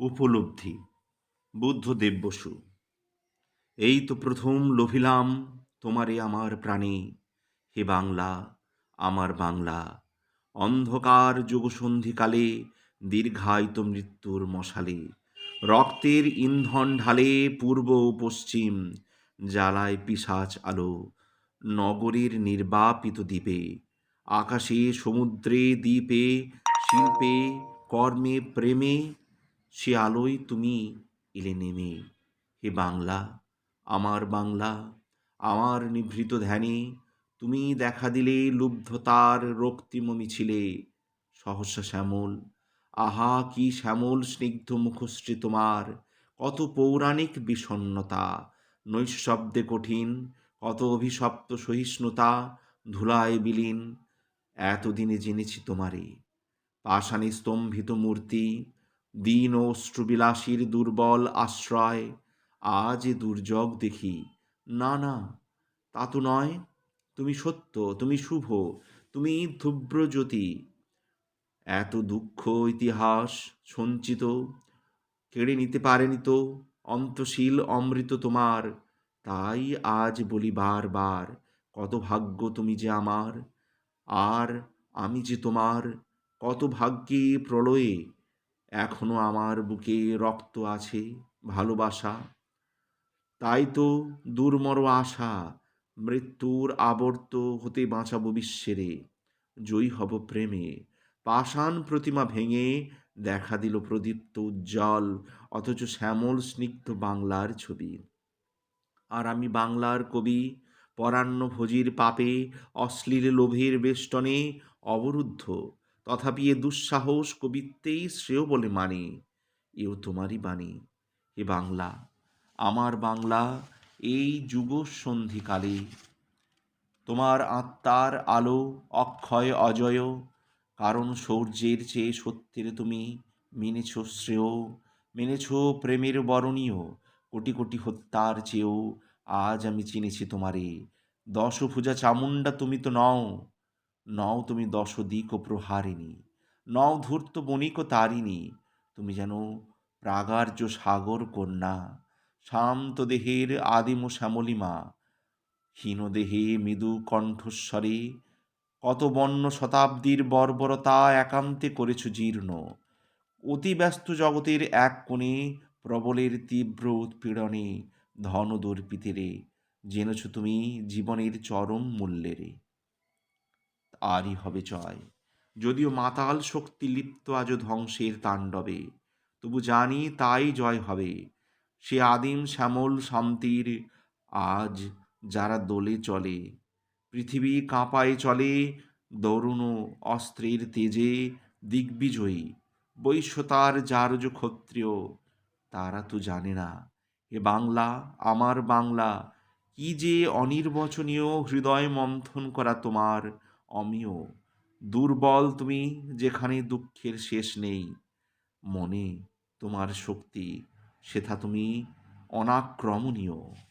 উপলব্ধি। বুদ্ধদেব বসু এই তো প্রথম লভিলাম তোমারে আমার প্রাণে। হে বাংলা, আমার বাংলা, অন্ধকার যুগসন্ধিকালে দীর্ঘায়িত মৃত্যুর মশালে, রক্তের ইন্ধন ঢালে পূর্ব ও পশ্চিম, জ্বালায় পিসাচ আলো, নগরীর নির্বাপিত দ্বীপে, আকাশে সমুদ্রে দ্বীপে, শিল্পে, কর্মে, প্রেমে সে আলোয় তুমি এলে নেমে। হে বাংলা, আমার বাংলা, আমার নিভৃত ধ্যানে তুমি দেখা দিলে লুব্ধতার রক্তিম মিছিলে সহসা শ্যামল, আহা কি শ্যামল স্নিগ্ধ মুখশ্রী তোমার, কত পৌরাণিক বিষণ্নতা নৈশব্দে কঠিন, কত অভিশপ্ত সহিষ্ণুতা, ধুলায় বিলীন, এতদিনে জেনেছি তোমারে। পাষাণে স্তম্ভিত মূর্তি দীন অশ্রুবিলাসীর দুর্বল আশ্রয়, আজ এ দুর্যোগ দেখি। না না, তা তো নয়, তুমি সত্য, তুমি শুভ, তুমি ধ্রুব্রজ্যোতি এত দুঃখ ইতিহাস সঞ্চিত, কেড়ে নিতে পারেনি তো অন্তশীল অমৃত তোমার। তাই আজ বলি বারবার, কত ভাগ্য তুমি যে আমার, আর আমি যে তোমার, কত ভাগ্যে প্রলয়ে এখনও আমার বুকে রক্ত আছে ভালোবাসা। তাই তো দুর্মর আশা, মৃত্যুর আবর্ত হতে বাঁচাবো বিশ্বেরে। জয়ী হব প্রেমে। পাষাণ প্রতিমা ভেঙে দেখা দিল প্রদীপ্ত উজ্জ্বল, অথচ শ্যামল স্নিগ্ধ বাংলার ছবি। আর আমি বাংলার কবি, পরাণ্য ভোজির পাপে, অশ্লীল লোভের বেষ্টনে অবরুদ্ধ। তথাপি এ দুঃসাহস কবিত্বেই শ্রেয় বলে মানি। এও তোমারই বাণী। এ বাংলা, আমার বাংলা এই যুগ সন্ধিকালে তোমার আত্মার আলো, অক্ষয়, অজয়, কারণ সৌর্যের চেয়ে সত্যের তুমি মেনেছ শ্রেয়, মেনেছ প্রেমের বরণীয়। কোটি কোটি হত্যার চেয়েও আজ আমি চিনেছি তোমারে। দশভুজা চামুণ্ডা তুমি তো নও। নও তুমি দশদিক ও প্রহারিণী, নও ধূর্ত বণিক তারিণী, তুমি যেন প্রাগার্য সাগর কন্যা, শান্ত দেহের আদিম শ্যামলিমা হীনদেহে মৃদু কণ্ঠস্বরে কত বন্য শতাব্দীর বর্বরতা একান্তে করেছ জীর্ণ, অতি ব্যস্ত জগতের এক কোণে প্রবলের তীব্র উৎপীড়নে ধন দর্পিতেরে জেনেছ তুমি জীবনের চরম মূল্যেরে। আরই হবে জয়। যদিও মাতাল শক্তি লিপ্ত আজ ধ্বংসের তাণ্ডবে, তবু জানি তাই জয় হবে। সে আদিম শ্যামল শান্তির আজ যারা দোলে চলে, পৃথিবী কাঁপায় চলে, দরুণ অস্ত্রের তেজে দিগ্বিজয়ী, বৈশ্যতার যার যারজ ক্ষত্রিয়, তারা তো জানে না, এ বাংলা, আমার বাংলা, কি যে অনির্বচনীয় হৃদয় মন্থন করা তোমার অমিয়। দুর্বল তুমি যেখানে দুঃখের শেষ নেই। মনে তোমার শক্তি সেথা তুমি অনাক্রমণীয়।